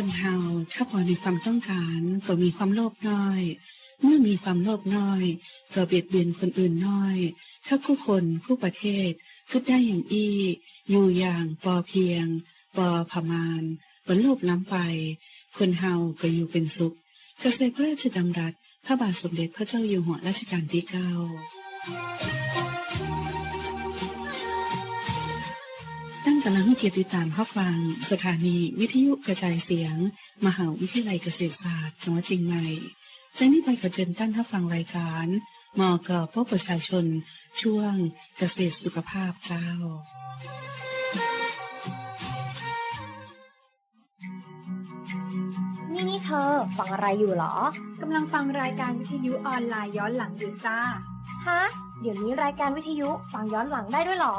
คนเฮาถ้าพอมีความต้องการก็มีความโลภน้อย เมื่อมีความโลภน้อย ก็เบียดเบียนคนอื่นน้อย ถ้าคู่คนคู่ประเทศคิดได้อย่างอี้ อยู่อย่างปอเพียงปอพมานบรรลุล้ำไป คนเฮาก็อยู่เป็นสุขเกษตรพระราชดำรัสพระบาทสมเด็จพระเจ้าอยู่หัวรัชกาลที่เก้า กำลังให้เกียรติตามรับฟัง สถานีวิทยุกระจายเสียง มหาวิทยาลัยเกษตรศาสตร์จังหวัดเชียงใหม่จากนี้ไปขอเชิญท่านรับฟังรายการมอกพบประชาชน ช่วงเกษตรสุขภาพเจ้า นี่นี่เธอฟังอะไรอยู่เหรอกำลังฟังรายการวิทยุออนไลน์ย้อนหลังอยู่จ้า ฮะ เดี๋ยวนี้รายการวิทยุฟังย้อนหลังได้ด้วยเหรอ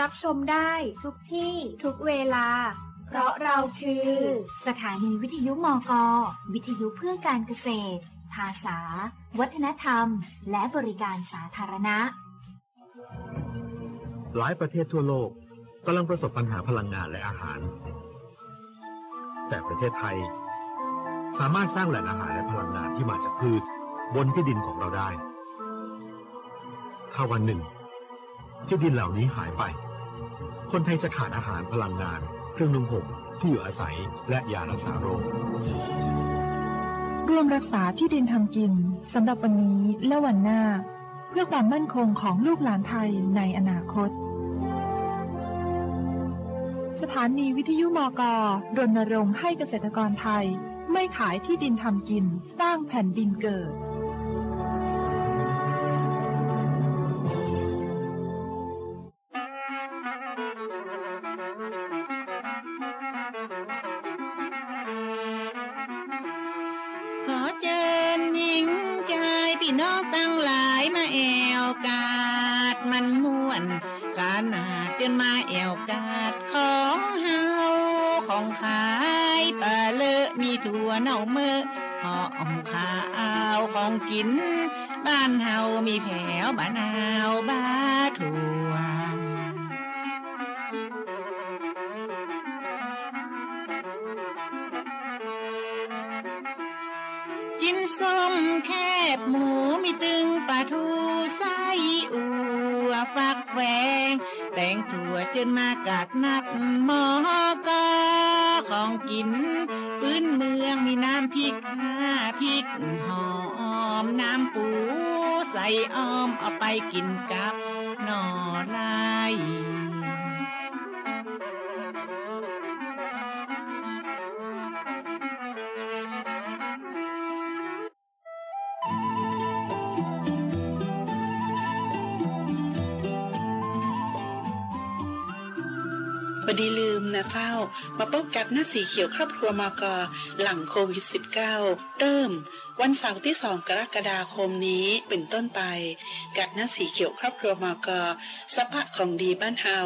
รับชมได้ทุกที่ทุกเวลา เพราะเราคือ สถานีวิทยุมก วิทยุเพื่อการเกษตร ภาษา วัฒนธรรม และบริการสาธารณะ หลายประเทศทั่วโลกกำลังประสบปัญหาพลังงานและอาหาร แต่ประเทศไทย สามารถสร้างแหล่งอาหารและพลังงานที่มาจากพืช บนที่ดินของเราได้ ถ้าวันหนึ่งที่ดินเหล่านี้หายไป คนไทยจะขาดอาหารพลังงาน เครื่องนุ่งห่มที่อยู่อาศัยและยารักษาโรคร่วมรักษาที่ดินทำกินสำหรับวันนี้และวันหน้า เพื่อความมั่นคงของลูกหลานไทยในอนาคต สถานีวิทยุมกรณรงค์ให้เกษตรกรไทย ไม่ขายที่ดินทำกิน สร้างแผ่นดินเกิด หอมข้าวของกิน บ้านเฮามีแผวบ้านนาวบ้าถั่วกินส้มแคบหมูมีตึงปลาทูไส้อัวฟักแฝง งถั่วจนมากัดนักหมอกอของกินพื้นเมืองมีน้ำพริกห้าพริกหอมน้ำปูใส่อ้อมเอาไปกินกับหน่อไม้ บดีลืมนะเจ้า มาพบกับหน้าสีเขียวครอบครัวมกหลังโควิด -19 เริ่ม วันเสาร์ที่2กรกฎาคมนี้เป็นต้นไปกับหน้าสีเขียวครอบครัวมอกสภาพของดีบ้านเฮา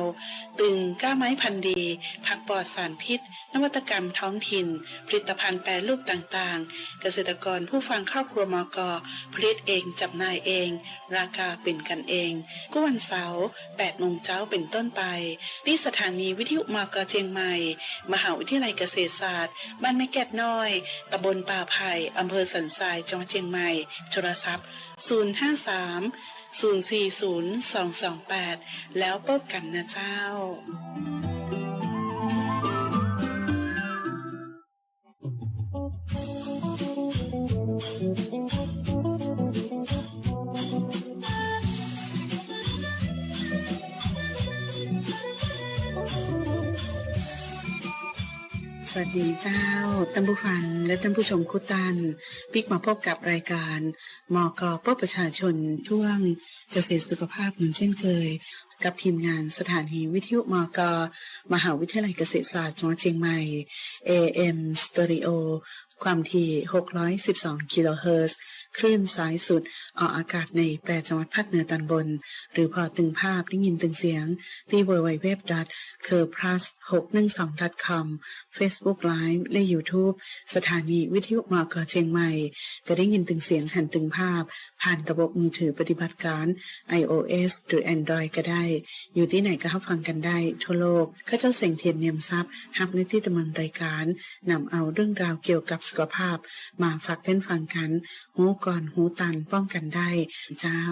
ตึงก้าไม้พันธุ์ดี ผักปลอดสารพิษ นวัตกรรมท้องถิ่น ผลิตภัณฑ์แปรรูปต่างๆ เกษตรกรผู้ฟังครอบครัวมอกผลิตเองจับนายเอง ราคาเป็นกันเองก็วันเสาร์8โมงเช้าเป็นต้นไป ที่สถานีวิทยุมอกเชียงใหม่ มหาวิทยาลัยเกษตรศาสตร์ บ้านแม่แก้ดน้อยตำบลป่าไผ่อำเภอสันทรายจังหวัดเชียงใหม่ โทรศัพท์ 053 040 228 แล้วพบกันนะเจ้า สวัสดีเจ้าท่านผู้ฟังและท่านผู้ชมคุตันพิกมาพบกับรายการมอกพบประชาชนช่วงเกษตรสุขภาพเหมือนเช่นเคย กับทีมงานสถานีวิทยุมกมหาวิทยาลัยเกษตรศาสตร์จังหวัดเชียงใหม่ AM Stereo ความถี่ 612 กิโลเฮิรตซ์ คลื่นสายสุด ออกอากาศในแปดจังหวัดภาคเหนือตอนบน หรือพอตึงภาพได้ยินตึงเสียง ที่ www c u r p l u s 612 com Facebook Live และ YouTube สถานีวิทยุมกเชียงใหม่ก็ได้ยินตึงเสียงหันตึงภาพ ผ่านระบบมือถือปฏิบัติการ iOS หรือ Android ก็ได้ อยู่ที่ไหนก็รับฟังกันได้ ทั่วโลกข้าเจ้าเสียงเทียนเนียมทรัพย์ฮับในที่ดำเนินรายการนำเอาเรื่องราวเกี่ยวกับสุขภาพ มาฟักเต้นฟังกันหูก่อนหูตันป้องกันได้ เจ้า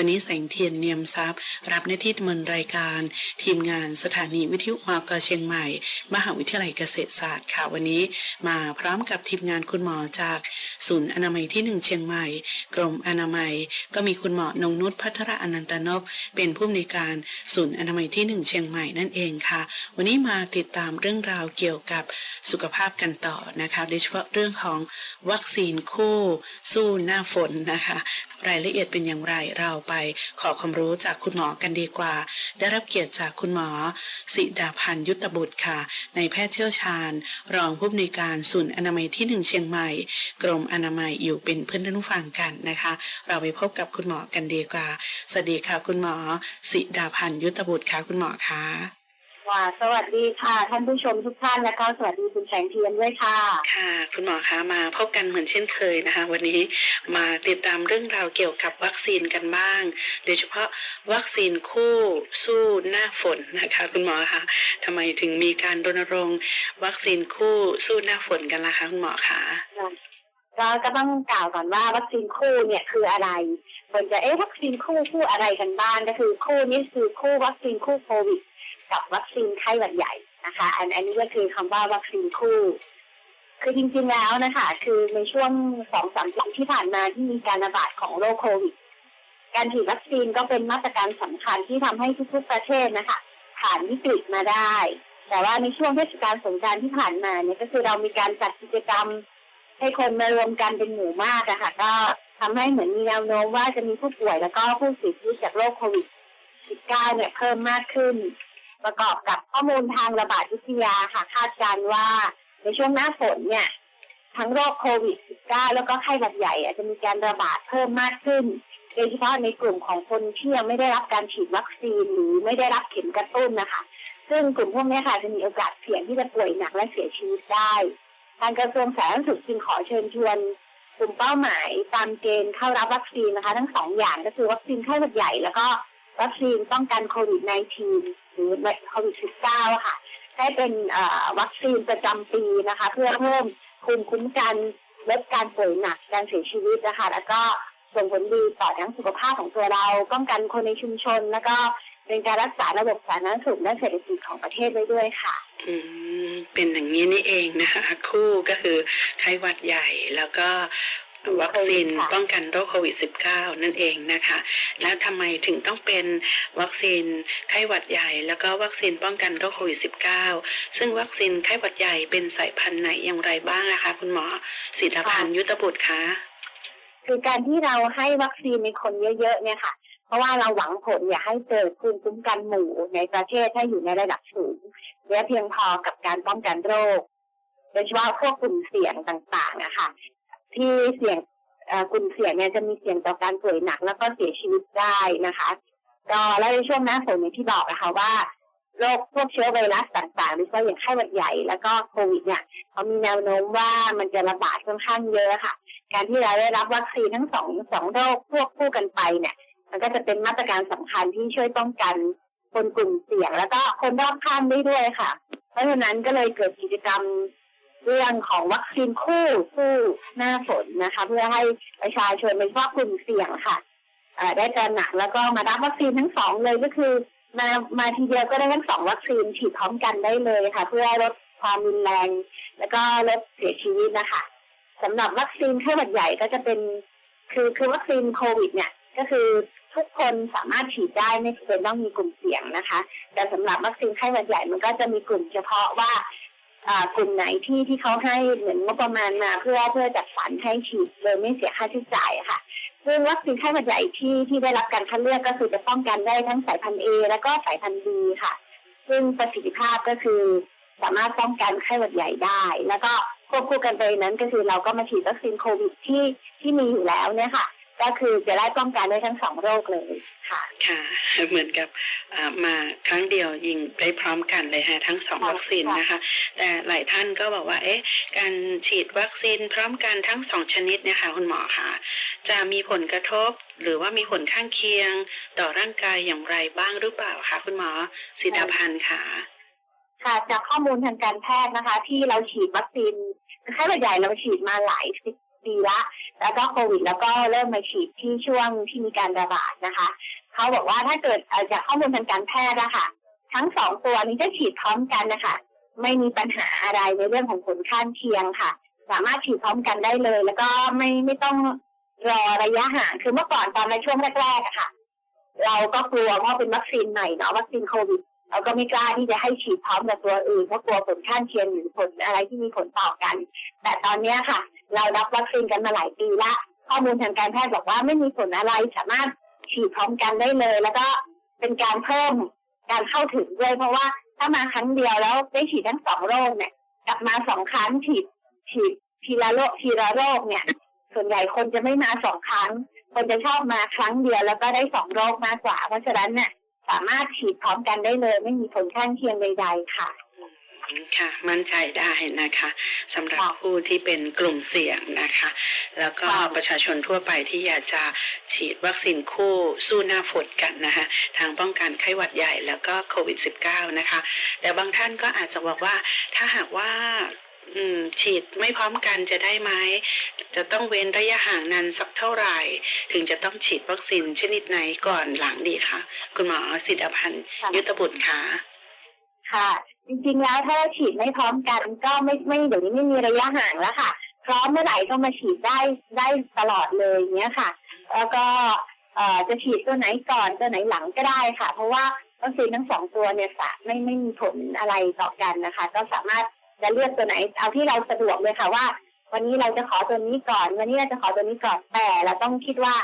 วันนี้แสงเทียนเนียมทรัพย์ รับหน้าที่ดำเนินรายการ ทีมงานสถานีวิทยุมกเชียงใหม่ มหาวิทยาลัยเกษตรศาสตร์ค่ะวันนี้ มาพร้อมกับทีมงานคุณหมอจากศูนย์อนามัยที่หนึ่งเชียงใหม่ กรมอนามัย ก็มีคุณหมอนงนุชพัทรอนันตนพเป็นผู้อำนวยการศูนย์อนามัยที่หนึ่งเชียงใหม่นั่นเองค่ะ วันนี้มาติดตามเรื่องราวเกี่ยวกับสุขภาพกันต่อนะคะโดยเฉพาะเรื่องของวัคซีนคู่ สู้หน้าฝนนะคะ รายละเอียดเป็นอย่างไรเราไป ขอความรู้จากคุณหมอกันดีกว่า ได้รับเกียรติจากคุณหมอสิดาพันธ์ยุตบุตรค่ะ ในแพทย์เชี่ยวชาญ รองผู้อำนวยการศูนย์อนามัยที่หนึ่งเชียงใหม่ กรมอนามัยอยู่เป็นเพื่อนท่านผู้ฟังกันนะคะ เราไปพบกับคุณหมอกันดีกว่า สวัสดีค่ะ คุณหมอสิดาพันธ์ยุตบุตรค่ะคุณหมอคะ ค่ะสวัสดีค่ะ ท่านผู้ชมทุกท่านและก็สวัสดีคุณแสงเทียนด้วยค่ะ ค่ะ คุณหมอคะมาพบกันเหมือนเช่นเคยนะคะ วันนี้มาติดตามเรื่องราวเกี่ยวกับวัคซีนกันบ้าง โดยเฉพาะวัคซีนคู่สู้หน้าฝนนะคะ คุณหมอคะทำไมถึงมีการรณรงค์วัคซีนคู่สู้หน้าฝนกันล่ะคะคุณหมอคะก็ก็ต้องกล่าวก่อนว่าวัคซีนคู่เนี่ยคืออะไรคนจะเอ๊ะวัคซีนคู่คู่อะไรกันบ้างก็คือคู่นี้คือคู่วัคซีนคู่โควิด กับวัคซีนไข้หวัดใหญ่นะคะ อันอันนี้ก็คือคำว่าวัคซีนคู่ คือจริงๆแล้วนะคะ คือในช่วงสองสามปีที่ผ่านมาที่มีการระบาดของโรคโควิดการฉีดวัคซีนก็เป็นมาตรการสำคัญที่ทำให้ทุกๆประเทศนะคะ ผ่านวิกฤตมาได้ แต่ว่าในช่วงเทศกาลสงกรานที่ผ่านมาเนี่ยก็คือเรามีการจัดกิจกรรมให้คนมารวมกันเป็นหมู่มากอะค่ะ ก็ทำให้เหมือนมีแนวโน้มว่าจะมีผู้ป่วยแล้วก็ผู้เสียชีวิตจากโรคโควิด -19 เนี่ยเพิ่มมากขึ้น ประกอบกับข้อมูลทางระบาดวิทยาค่ะคาดการว่าในช่วงหน้าฝนเนี่ย ทั้งโรคโควิด -19 แล้วก็ไข้หวัดใหญ่อาจจะมีการระบาดเพิ่มมากขึ้น โดยเฉพาะในกลุ่มของคนที่ยังไม่ได้รับการฉีดวัคซีนหรือไม่ได้รับเข็มกระตุ้นนะคะ ซึ่งกลุ่มพวกนี้ค่ะจะมีโอกาสเสี่ยงที่จะป่วยหนักและเสียชีวิตได้ทางกระทรวงสาธารณสุขจึงขอเชิญชวนกลุ่มเป้าหมายตามเกณฑ์เข้ารับวัคซีนนะคะ ทั้งสองอย่างก็คือวัคซีนไข้หวัดใหญ่แล้วก็ วัคซีนป้องกันโควิด -19 หรือโควิด -19 ค่ะ ได้เป็นวัคซีนประจำปีนะคะ เพื่อเพิ่มภูมิคุ้มกันลดการป่วยหนักการเสียชีวิตนะคะ แล้วก็ส่งผลดีต่อทั้งสุขภาพของตัวเราป้องกันคนในชุมชน แล้วก็เป็นการรักษาระบบสาธารณสุขและเศรษฐกิจของประเทศไว้ด้วยค่ะ อืม เป็นอย่างนี้นี่เองนะคะคู่ก็คือไข้หวัดใหญ่แล้วก็ วัคซีนค่ะป้องกันโรคโควิด -19 นั่นเองนะคะ แล้วทำไมถึงต้องเป็นวัคซีนไข้หวัดใหญ่ แล้วก็วัคซีนป้องกันโรคโควิด -19 ซึ่งวัคซีนไข้หวัดใหญ่เป็นสายพันธุ์ไหนอย่างไรบ้างนะคะ คุณหมอศิลพันธ์ยุทธบุตรคะคือการที่เราให้วัคซีนในคนเยอะๆเนี่ยค่ะ เพราะว่าเราหวังผลอยากให้เกิดภูมิคุ้มกันหมู่ในประเทศให้อยู่ในระดับสูงและเพียงพอกับการป้องกันโรคโดยเฉพาะพวกกลุ่มเสี่ยงต่างๆนะคะ ที่เสี่ยงกลุ่มเสี่ยงเนี่ยจะมีเสี่ยงต่อการป่วยหนัก แล้วก็เสียชีวิตได้นะคะก็แล้วในช่วงหน้าฝนอย่างที่บอกนะคะว่าโรคพวกเชื้อไวรัสต่างๆโดยเฉพาะอย่างไข้หวัดใหญ่ แล้วก็โควิดเนี่ยเขามีแนวโน้มว่ามันจะระบาดค่อนข้างเยอะค่ะ การที่เราได้รับวัคซีนทั้งสองสองโรคควบคู่กันไปเนี่ย มันก็จะเป็นมาตรการสำคัญที่ช่วยป้องกันคนกลุ่มเสี่ยง แล้วก็คนรอบข้างได้ด้วยค่ะ เพราะฉะนั้นก็เลยเกิดกิจกรรม เรื่องของวัคซีนคู่คู่หน้าฝนนะคะ เพื่อให้ประชาชนโดยเฉพาะกลุ่มเสี่ยงค่ะได้ตระหนักแล้วก็มารับวัคซีนทั้งสองเลยก็คือมามาทีเดียวก็ได้ทั้งสองวัคซีนฉีดพร้อมกันได้เลยค่ะ เพื่อลดความรุนแรง แล้วก็ลดเสียชีวิตนะคะสำหรับวัคซีนไข้หวัดใหญ่ก็จะเป็น คือคือวัคซีนโควิด เนี่ย ก็คือทุกคนสามารถฉีดได้ไม่จำเป็นต้องมีกลุ่มเสี่ยงนะคะ แต่สำหรับวัคซีนไข้หวัดใหญ่มันก็จะมีกลุ่มเฉพาะว่า กลุ่มไหนที่ที่เขาให้เหมือนงบประมาณมาเพื่อเพื่อจัดสรรให้ฉีดโดยไม่เสียค่าใช้จ่ายค่ะซึ่งวัคซีนไข้หวัดใหญ่ที่ที่ได้รับการคัดเลือกก็คือจะป้องกันได้ทั้งสายพันธุ์ A แล้วก็สายพันธุ์ B ค่ะ ซึ่งประสิทธิภาพก็คือสามารถป้องกันไข้หวัดใหญ่ได้ แล้วก็ควบคู่กันไปนั้นก็คือเราก็มาฉีดวัคซีนโควิดที่ที่มีอยู่แล้วเนี่ยค่ะ ก็คือจะได้ป้องกันได้ทั้งสองโรคเลยค่ะ ค่ะ เหมือนกับอ่ามาครั้งเดียวยิงได้พร้อมกันเลยฮะทั้งสองค่ะวัคซีนนะคะ แต่หลายท่านก็บอกว่าเอ๊ะการฉีดวัคซีนพร้อมกันทั้งสองชนิดเนี่ยค่ะคุณหมอคะจะมีผลกระทบหรือว่ามีผลข้างเคียงต่อร่างกายอย่างไรบ้างหรือเปล่าคะคุณหมอสิทธพันธ์ค่ะค่ะจากข้อมูลทางการแพทย์นะคะ ที่เราฉีดวัคซีนไข้หวัดใหญ่เราฉีดมาหลายสิบ ปีละแล้วก็โควิดแล้วก็เริ่มมาฉีดที่ช่วงที่มีการระบาดนะคะเขาบอกว่าถ้าเกิดจากข้อมูลทางการแพทย์นะคะทั้งสองตัวนี้จะฉีดพร้อมกันนะคะไม่มีปัญหาอะไรในเรื่องของผลข้างเคียงค่ะ สามารถฉีดพร้อมกันได้เลย แล้วก็ไม่ไม่ต้องรอระยะห่างคือเมื่อก่อนตอนในช่วงแรกๆอะค่ะ เราก็กลัวเพราะเป็นวัคซีนใหม่เนาะวัคซีนโควิด เราก็ไม่กล้าที่จะให้ฉีดพร้อมกับตัวอื่นเพราะกลัวผลข้างเคียงหรือผลอะไรที่มีผลต่อกัน แต่ตอนนี้ค่ะ เรารับวัคซีนกันมาหลายปีละข้อมูลทางการแพทย์บอกว่าไม่มีผลอะไรสามารถฉีดพร้อมกันได้เลย แล้วก็เป็นการเพิ่มการเข้าถึงด้วยเพราะว่าถ้ามาครั้งเดียวแล้วได้ฉีดทั้งสองโรคเนี่ย กลับมาสองครั้งฉีดฉีดทีละโรคทีละโรคเนี่ย ส่วนใหญ่คนจะไม่มาสองครั้ง คนจะชอบมาครั้งเดียวแล้วก็ได้สองโรคมากกว่า เพราะฉะนั้นเนี่ย สามารถฉีดพร้อมกันได้เลย ไม่มีผลข้างเคียงใด ๆ ค่ะค่ะมั่นใจได้นะคะสำหรับค่ะผู้ที่เป็นกลุ่มเสี่ยงนะคะ แล้วก็ค่ะประชาชนทั่วไปที่อยากจะฉีดวัคซีนคู่สู้หน้าฝนกันนะคะทางป้องกันไข้หวัดใหญ่แล้วก็โควิด -19 นะคะ แต่บางท่านก็อาจจะบอกว่าถ้าหากว่าอืม ฉีดไม่พร้อมกันจะได้ไหม จะต้องเว้นระยะห่างนานสักเท่าไหร่ ถึงจะต้องฉีดวัคซีนชนิดไหนก่อนหลังดีคะคุณหมอสิทธพันธ์ค่ะยุทธบุตรค่ะค่ะ จริงๆแล้วถ้าเราฉีดไม่พร้อมกันก็ไม่ไม่เดี๋ยวนี้ไม่มีระยะห่างแล้วค่ะ พร้อมเมื่อไหร่ก็มาฉีดได้ได้ตลอดเลยอย่างเงี้ยค่ะ แล้วก็เอ่อจะฉีดตัวไหนก่อนตัวไหนหลังก็ได้ค่ะ เพราะว่าวัคซีนทั้งสองตัวเนี่ยสะไม่ไม่มีผลอะไรต่อกันนะคะ ก็สามารถ จะเลือกตัวไหน เอาที่เราสะดวกเลยค่ะว่า วันนี้เราจะขอตัวนี้ก่อน วันนี้เราจะขอตัวนี้ก่อนแต่เราต้องคิดว่า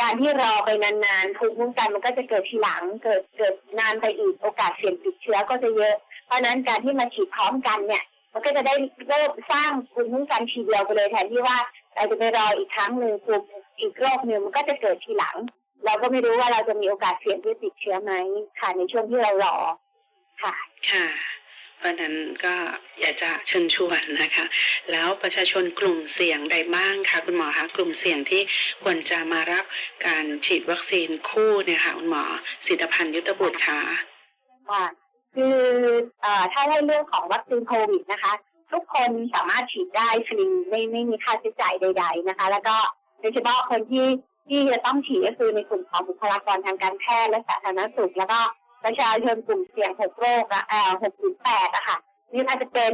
การที่รอไปนานๆภูมิคุ้มกันมันก็จะเกิดทีหลัง เกิดเกิดนานไปอีกโอกาสเสี่ยงติดเชื้อก็จะเยอะ เพราะนั้นการที่มาฉีดพร้อมกันเนี่ยมันก็จะได้เริ่มสร้างภูมิคุ้มกันทีเดียวไปเลยแทนที่ว่าเราจะไปรออีกครั้งหนึ่งภูมิอีกโรคหนึ่งมันก็จะเกิดทีหลัง เราก็ไม่รู้ว่าเราจะมีโอกาสเสี่ยงที่ติดเชื้อไหมค่ะในช่วงที่เรารอค่ะ ค่ะ เพราะนั้นก็อยากจะเชิญชวนนะคะ แล้วประชาชนกลุ่มเสี่ยงใดบ้างคะคุณหมอคะกลุ่มเสี่ยงที่ควรจะมารับการฉีดวัคซีนคู่เนี่ยค่ะคุณหมอสิทธพันธ์ยุทธบุตรค่ะว่าคือเอ่อถ้าให้เรื่องของวัคซีนโควิดนะคะ ทุกคนสามารถฉีดได้ฟรีไม่ไม่มีค่าใช้จ่ายใด ๆนะคะ แล้วก็โดยเฉพาะคนที่ที่จะต้องฉีดก็คือในกลุ่มของบุคลากรทางการแพทย์และสาธารณสุข แล้วก็ ประชาชนกลุ่มเสี่ยงหกโรคอะเอ่อหกถึงแปดอะค่ะนี่อาจจะเป็น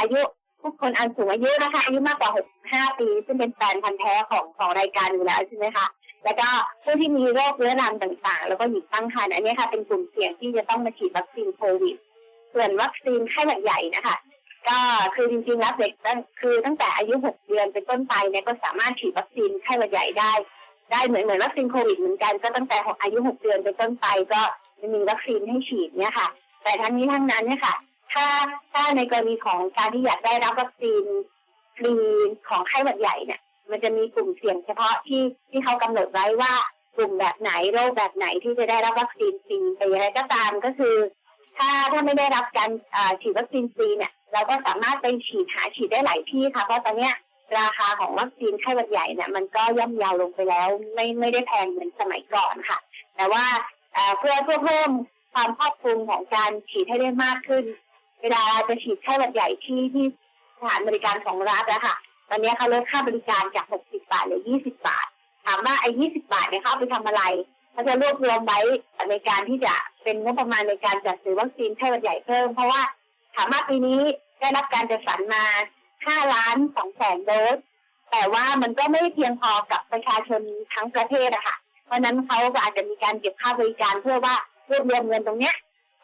อายุผู้คนอันสูงอายุนะคะอายุมากกว่า 65 ปี ซึ่งเป็นแฟนพันธ์แท้ของของรายการอยู่แล้วใช่ไหมคะแล้วก็ผู้ที่มีโรคเรื้อรังต่างๆ แล้วก็หญิงตั้งครรภ์อันนี้ค่ะเป็นกลุ่มเสี่ยงที่จะต้องมาฉีดวัคซีนโควิด ส่วนวัคซีนไข้หวัดใหญ่นะคะก็คือจริงๆแล้วเด็กตั้งคือตั้งแต่อายุ 6 เดือนเป็นต้นไปเนี่ยก็สามารถฉีดวัคซีนไข้หวัดใหญ่ได้ ได้เหมือนเหมือนวัคซีนโควิดเหมือนกันก็ตั้งแต่อายุ 6 เดือนเป็นต้นไปก็ จะมีวัคซีนให้ฉีดเนี่ยค่ะ แต่ทั้งนี้ทั้งนั้นเนี่ยค่ะถ้าถ้าในกรณีของการที่อยากได้รับวัคซีนฟรีของไข้หวัดใหญ่เนี่ย มันจะมีกลุ่มเสี่ยงเฉพาะที่ที่เขากำหนดไว้ว่ากลุ่มแบบไหนโรคแบบไหนที่จะได้รับวัคซีนฟรีแต่อย่างไรก็ตามก็คือ ถ้าถ้าไม่ได้รับการฉีดวัคซีนฟรีเนี่ย เราก็สามารถไปฉีดหาฉีดได้หลายที่ค่ะเพราะตอนเนี้ยราคาของวัคซีนไข้หวัดใหญ่เนี่ยมันก็ย่อมเยาวลงไปแล้ว ไม่ไม่ได้แพงเหมือนสมัยก่อนค่ะ แต่ว่า เพื่อเพื่อเพิ่มความครอบคลุมของการฉีดให้ได้มากขึ้น เวลาจะฉีดไข้หวัดใหญ่ที่ที่สถานบริการของรัฐอะคะตอนนี้เขาลดค่าบริการจาก 60 บาทเหลือ 20 บาท ถามว่าไอ้ 20 บาทเนี่ยเขาไปทำอะไรเขาจะรวบรวมไว้ในการที่จะเป็นงบประมาณในการจัดซื้อวัคซีนไข้หวัดใหญ่เพิ่ม เพราะว่าถามว่าปีนี้ได้รับการจัดสรรมา 5 ล้าน2แสนโดส แต่ว่ามันก็ไม่เพียงพอกับประชาชนทั้งประเทศอะค่ะ ราะฉะนั้นเขาก็อาจจะมีการเก็บค่าบริการเพื่อว่ารวบรวมเงินตรงเนี้ย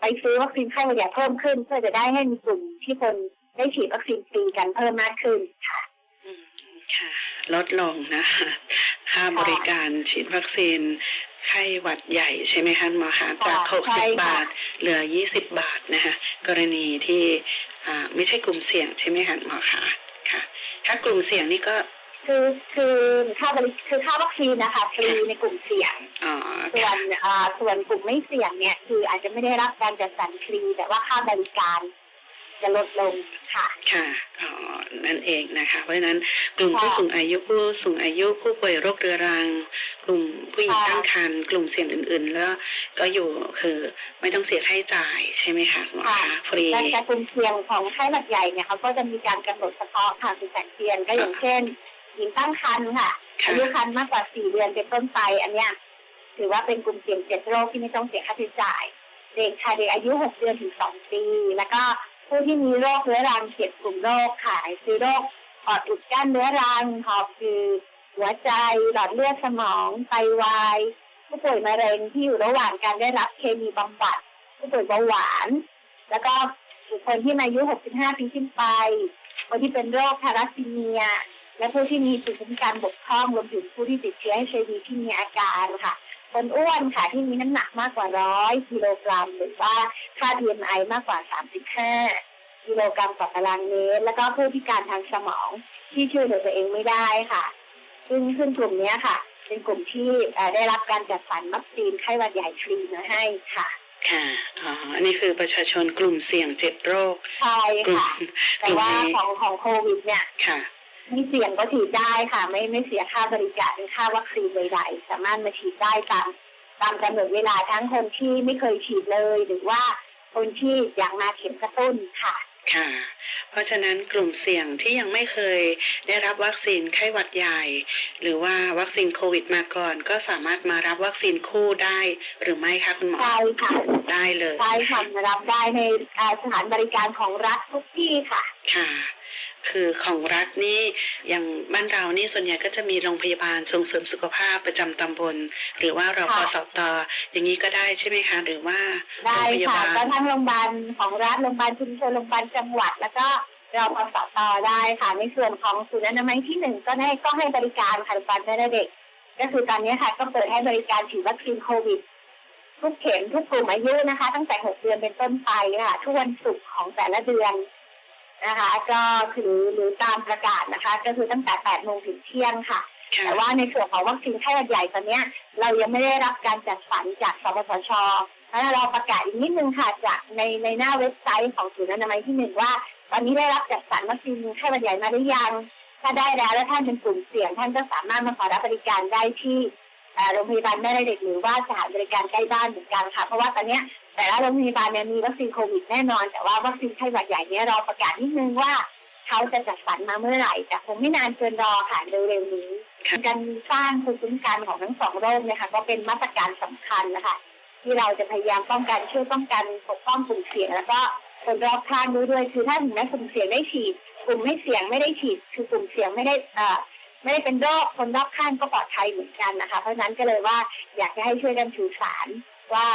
ไปซื้อวัคซีนไข้หวัดใหญ่เพิ่มขึ้น เพื่อจะได้ให้มีกลุ่มที่คนได้ฉีดวัคซีนฟรีกันเพิ่มมากขึ้นค่ะอืมค่ะ ลดลงนะคะค่าบริการฉีดวัคซีนไข้หวัดใหญ่ใช่ไหมคะหมอคะจากใช่ค่ะ60 บาท เหลือ 20 บาทนะคะกรณีที่อ่าไม่ใช่กลุ่มเสี่ยงใช่ไหมคะหมอคะค่ะ ถ้ากลุ่มเสี่ยงนี่ก็ คือคือค่าบริคือค่าวัคซีนนะคะฟรีในกลุ่มเสี่ยงอ๋อส่วค่ะนอ่าส่วนกลุ่มไม่เสี่ยงเนี่ย คืออาจจะไม่ได้รับการจัดสรรฟรีแต่ว่าค่าบริการจะลดลงค่ะ ค่ะอ๋อนั่นเองนะคะ เพราะฉะนั้นกลุ่มค่ะผู้สูงอายุผู้สูงอายุผู้ป่วยโรคเรื้อรัง กลุ่มผู้หญิงค่ะตั้งครรภ์กลุ่มเสี่ยงอื่น ๆ แล้วก็อยู่คือไม่ต้องเสียค่าใช้จ่ายใช่ไหมคะหมอคะฟรีและการกลุ่มเสี่ยงของไข้หวัดใหญ่เนี่ยเขาก็จะมีการกำหนดเฉพาะค่ะคือแสงเทียนก็อย่างเช่น หญิงตั้งครรภ์ค่ะค่ะอายุครรภ์มากกว่าสี่เดือนเป็นต้นไป อันเนี้ยถือว่าเป็นกลุ่มเสี่ยงเจ็ดโรคที่ไม่ต้องเสียค่าใช้จ่าย เด็กค่ะเด็กอายุหกเดือนถึงสองปี แล้วก็ผู้ที่มีโรคเรื้อรังเจ็ดกลุ่มโรคค่ะคือโรคปอดอุดกั้นเรื้อรังหอบหืดหัวใจหลอดเลือดสมองไตวายผู้ป่วยมะเร็งที่อยู่ระหว่างการได้รับเคมีบำบัดผู้ป่วยเบาหวาน แล้วก็บุคคลที่มีอายุ 65 ปีขึ้นไป คนที่เป็นโรคทาราซีเมีย และผู้ที่มีภูมิคุ้มกันบกพร่องรวมถึงผู้ที่ติดเชื้อ HIV ที่มีอาการค่ะคนอ้วนค่ะที่มีน้ำหนักมากกว่า100กิโลกรัม หรือว่าค่า BMI มากกว่า 35 กิโลกรัมต่อตารางเมตร แล้วก็ผู้พิการทางสมองที่ช่วยเหลือตัวเองไม่ได้ค่ะ ซึ่งซึ่งกลุ่มเนี้ยค่ะ เป็นกลุ่มที่เอ่อได้รับการจัดสรรวัคซีนไข้หวัดใหญ่ฟรีมาให้ค่ะค่ะ อ๋อ อันนี้คือประชาชนกลุ่มเสี่ยงเจ็ดโรค ใช่กลุ่มค่ะกแต่ลุ่มว่านี้ของของโควิดเนี่ย ค่ะไม่เสี่ยงก็ฉีดได้ค่ะ ไม่ไม่เสียค่าบริการหรือค่าวัคซีนใดๆสามารถมาฉีดได้ตามตามกำหนดเวลาทั้งคนที่ไม่เคยฉีดเลย หรือว่าคนที่อยากมาเข็มกระตุ้นค่ะค่ะ เพราะฉะนั้นกลุ่มเสี่ยงที่ยังไม่เคยได้รับวัคซีนไข้หวัดใหญ่ หรือว่าวัคซีนโควิดมาก่อน ก็สามารถมารับวัคซีนคู่ได้หรือไม่คะคุณหมอใช่ค่ะได้เลยใช่ค่ะมารับได้ในอ่าสถานบริการของรัฐทุกที่ค่ะ ค่ะ คือของรัฐนี่อย่างบ้านเรานี่ส่วนใหญ่ก็จะมีโรงพยาบาลส่งเสริมสุขภาพประจำตำบล หรือว่ารพค่ะสตอย่างนี้ก็ได้ใช่ไหมคะ หรือว่าได้โรงพยาค่ะบาลก็ทั้งโรงพยาบาลของรัฐโรงพยาบาลชุมชนโรงพยาบาลจังหวัด แล้วก็เราพสตได้ค่ะในส่วนของศูนย์อนามัยที่หนึ่งก็ให้ก็ให้บริการค่ะโรงพยาบาลแม่เด็ก ก็คือตอนนี้ค่ะก็เปิดให้บริการฉีดวัคซีนโควิดทุกเข็มทุกกลุ่มอายุนะคะ ตั้งแต่หกเดือนเป็นต้นไปค่ะทุกวันศุกร์ของแต่ละเดือน นะคะ ก็คือหรือตามประกาศนะคะ ก็คือตั้งแต่แปดโมงถึงเที่ยงค่ะค่ะ แต่ว่าในส่วนของวัคซีนไข้หวัดใหญ่ตอนเนี้ยเรายังไม่ได้รับการจัดสรรจากสปสชแล้วเราประกาศอีกนิดนึงค่ะจากในในหน้าเว็บไซต์ของศูนย์อนามัยที่หนึ่งว่า ตอนนี้ได้รับจัดสรรวัคซีนไข้หวัดใหญ่มาหรือยัง ถ้าได้แล้วและท่านเป็นกลุ่มเสี่ยง ท่านก็สามารถมาขอรับบริการได้ที่เอ่อโรงพยาบาลแม่และเด็กหรือว่าสถานบริการใกล้บ้านเหมือนกันค่ะ เพราะว่าตอนเนี้ย แต่ละโรงพยาบาลเนี่ยมีวัคซีนโควิดแน่นอน แต่ว่าวัคซีนไข้หวัดใหญ่เนี่ยราประกาศนิดนึงว่าเขาจะจัดสรรมาเมื่อไหร่ แต่คงไม่นานเกินรอค่ะเร็วๆนี้การสร้างภูมิคุ้มกันของทั้งสองโรคเนี่ยค่ะก็เป็นมาตรการสำคัญนะคะที่เราจะพยายามป้องกันช่วยป้องกันปกป้องกลุ่มเสี่ยงแล้วก็คนรอบข้างด้วยด้วยคือถ้าถึงแม้กลุ่มเสี่ยงได้ฉีดกลุ่มไม่เสี่ยงไม่ได้ฉีด คือกลุ่มเสี่ยงไม่ได้เอ่อไม่ได้เป็นโรคคนรอบข้างก็ปลอดภัยเหมือนกันนะคะ เพราะฉะนั้นก็เลยว่าอยากจะให้ช่วยกันชูสารว่า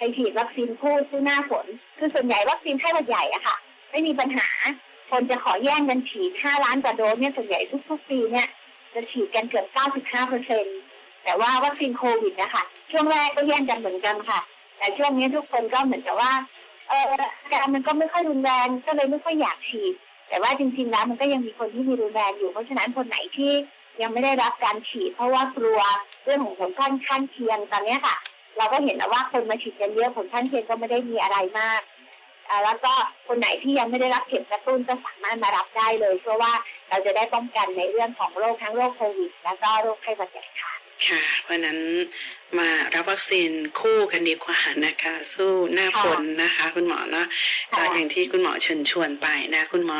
ให้ฉีดวัคซีนคู่คู่หน้าฝน คือส่วนใหญ่วัคซีนไข้หวัดใหญ่อะค่ะ ไม่มีปัญหา คนจะขอแย่งกันฉีด 5 ล้านกว่าโดสเนี่ยส่วนใหญ่ทุกๆปีเนี่ยจะฉีดกันเกือบ 95เปอร์เซ็นแต่ว่าวัคซีนโควิดนะคะช่วงแรกก็แย่งกันเหมือนกันค่ะ แต่ช่วงนี้ทุกคนก็เหมือนกับว่าเอออาการมันก็ไม่ค่อยรุนแรงก็เลยไม่ค่อยอยากฉีด แต่ว่าจริงๆแล้วมันก็ยังมีคนที่มีรุนแรงอยู่เพราะฉะนั้นคนไหนที่ยังไม่ได้รับการฉีด เพราะว่ากลัวเรื่องของผลข้างข้างเคียงตอนนี้ค่ะ เราก็เห็นแล้วว่าคนมาฉีดกันเยอะผลข้างเคียงก็ไม่ได้มีอะไรมากแล้วก็คนไหนที่ยังไม่ได้รับเข็มกระตุ้นก็สามารถมารับได้เลย เพราะว่าเราจะได้ป้องกันในเรื่องของโรคทั้งโรคโควิด แล้วก็โรคไข้หวัดใหญ่ค่ะค่ะ เพราะนั้น มารับวัคซีนคู่กันดีกว่านะคะ สู้หน้าฝนนะคะ คุณหมอเนาะก็ค่ะอย่างที่คุณหมอเชิญชวนไปนะ คุณหมอ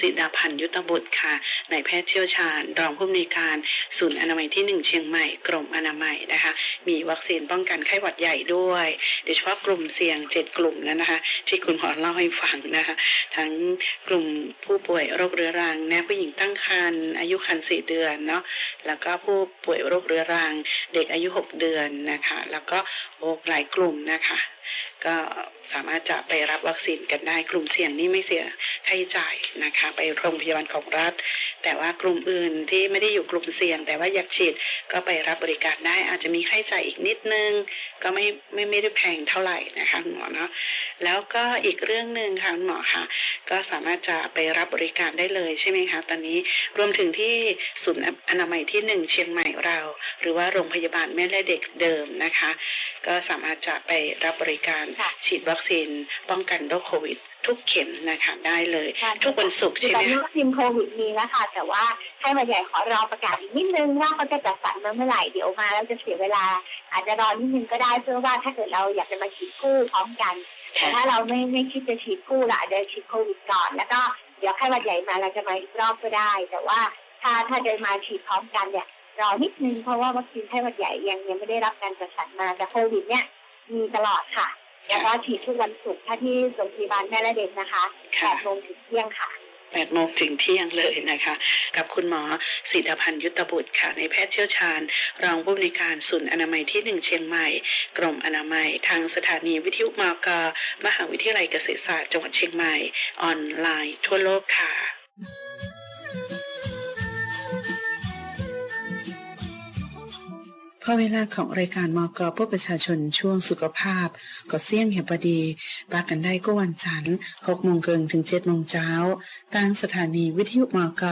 สิดาพันธ์ยุทธบุตรค่ะนายแพทย์เชี่ยวชาญ รองผู้อำนวยการศูนย์อนามัยที่หนึ่งเชียงใหม่กรมอนามัยนะคะ มีวัคซีนป้องกันไข้หวัดใหญ่ด้วยโดยเฉพาะกลุ่มเสี่ยงเจ็ดกลุ่มนั้นนะคะ ที่คุณหมอเล่าให้ฟังนะคะ ทั้งกลุ่มผู้ป่วยโรคเรื้อรังนะผู้หญิงตั้งครรภ์อายุครรภ์สี่เดือนเนาะแล้วก็ผู้ป่วยโรคเรื้อรัง เด็กอายุ 6 เดือนนะคะ แล้วก็โอกหลายกลุ่มนะคะ ก็สามารถจะไปรับวัคซีนกันได้ กลุ่มเสี่ยงนี่ไม่เสียค่าใช้จ่ายนะคะ ไปโรงพยาบาลของรัฐ แต่ว่ากลุ่มอื่นที่ไม่ได้อยู่กลุ่มเสี่ยง แต่ว่าอยากฉีดก็ไปรับบริการได้ อาจจะมีค่าใช้จ่ายอีกนิดนึง ก็ไม่ไม่ไม่ได้แพงเท่าไหร่นะคะหมอเนาะแล้วก็อีกเรื่องหนึ่งค่ะคุณหมอค่ะ ก็สามารถจะไปรับบริการได้เลยใช่ไหมคะตอนนี้รวมถึงที่ศูนย์อนามัยที่หนึ่งเชียงใหม่เรา หรือว่าโรงพยาบาลแม่และเด็กเดิมนะคะ ก็สามารถจะไปรับบริการฉีดวัคซีนป้องกันโรคโควิด ทุกเข็มนะคะได้เลยค่ะทุกวันศุกร์คือใช่ตอไหนมนี้คะวัคซีนโควิดมีแล้วค่ะ แต่ว่าไข้หวัดใหญ่ขอรอประกาศอีกนิดนึงว่าเขาจะจัดสรรมาเมื่อไหร่เดี๋ยวมาแล้วจะเสียเวลา อาจจะรอนิดนึงก็ได้เพื่อว่าถ้าเกิดเราอยากจะมาฉีดคู่พร้อมกันแต่ถ้าเราไม่ไม่คิดจะฉีดคู่เราอาจจะฉีดโควิดก่อน แล้วก็เดี๋ยวไข้หวัดใหญ่มาเราจะมาอีกรอบก็ได้ แต่ว่าถ้าถ้าจะมาฉีดพร้อมกันเนี่ยรอนิดนึงเพราะว่าวัคซีนไข้หวัดใหญ่ยังยังไม่ได้รับการจัดสรรมาแต่โควิดเนี่ยมีตลอดค่ะ แล้วก็ฉีดทุกวันศุกร์ถ้าที่โรงพยาบาลแม่และเด็กนะคะแปค่ะดโมงถึงเที่ยงค่ะแปดโมงถึงเที่ยงเลยนะคะ กับคุณหมอศิธพันธ์ยุทธบุตรค่ะ ในแพทย์เชี่ยวชาญ รองผู้อำนวยการศูนย์อนามัยที่หนึ่งเชียงใหม่ กรมอนามัย ทางสถานีวิทยุมกมหาวิทยาลัยเกษตรศาสตร์จังหวัดเชียงใหม่ ออนไลน์ทั่วโลกค่ะ พอเวลาของรายการมกเพื่อประชาชนช่วงสุขภาพ ก็เสี่ยงเห็บดีปากันได้ก็วันจันทร์6โมงเกินถึง7โมงเช้าทางสถานีวิทยุมก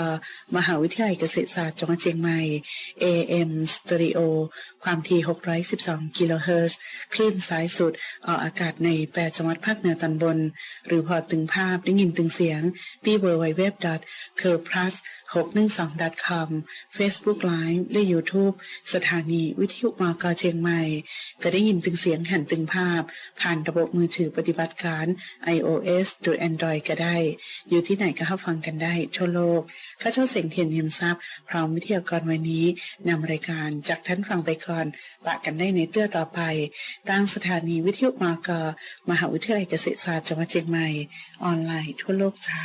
มหาวิทยาลัยเกษตรศาสตร์จังหวัดเชียงใหม่ AM Stereo ความถี่ 612 กิโลเฮิรตซ์คลื่นสายสุด ออกอากาศใน8จังหวัดภาคเหนือตอนบน หรือพอตึงภาพได้ยินตึงเสียงที่ www.curplus612.com Facebook Live และ YouTube สถานีวิทยุมากาเชียงใหม่ ก็ได้ยินตึงเสียงแห่นตึงภาพ ผ่านระบบมือถือปฏิบัติการ iOS หรือ Android ก็ได้ อยู่ที่ไหนก็รับฟังกันได้ ทั่วโลกข้าเจ้าเสียงเทียนเฮียมทรัพย์พร้อมวิทยากรวันนี้นำรายการจากท่านฟังไปก่อนปะกันได้ในเตื้อต่อไปตั้งสถานีวิทยุมากามหาวิทยาลัยเกษตรศาสตร์จังหวัดเชียงใหม่ ออนไลน์ทั่วโลกเช้า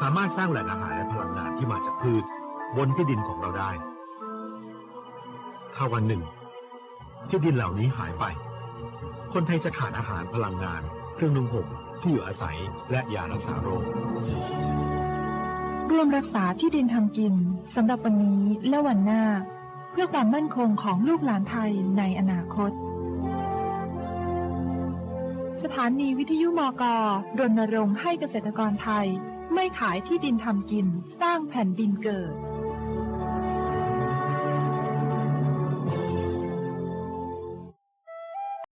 สามารถสร้างแหล่งอาหารและพลังงานที่มาจากพืชบนที่ดินของเราได้ ถ้าวันหนึ่ง ที่ดินเหล่านี้หายไป คนไทยจะขาดอาหารพลังงาน เครื่องนุ่งห่มที่อยู่อาศัยและยารักษาโรค ร่วมรักษาที่ดินทำกินสำหรับวันนี้และวันหน้า เพื่อความมั่นคงของลูกหลานไทยในอนาคต สถานีวิทยุมกรณรงค์ให้เกษตรกรไทย ไม่ขายที่ดินทำกิน สร้างแผ่นดินเกิด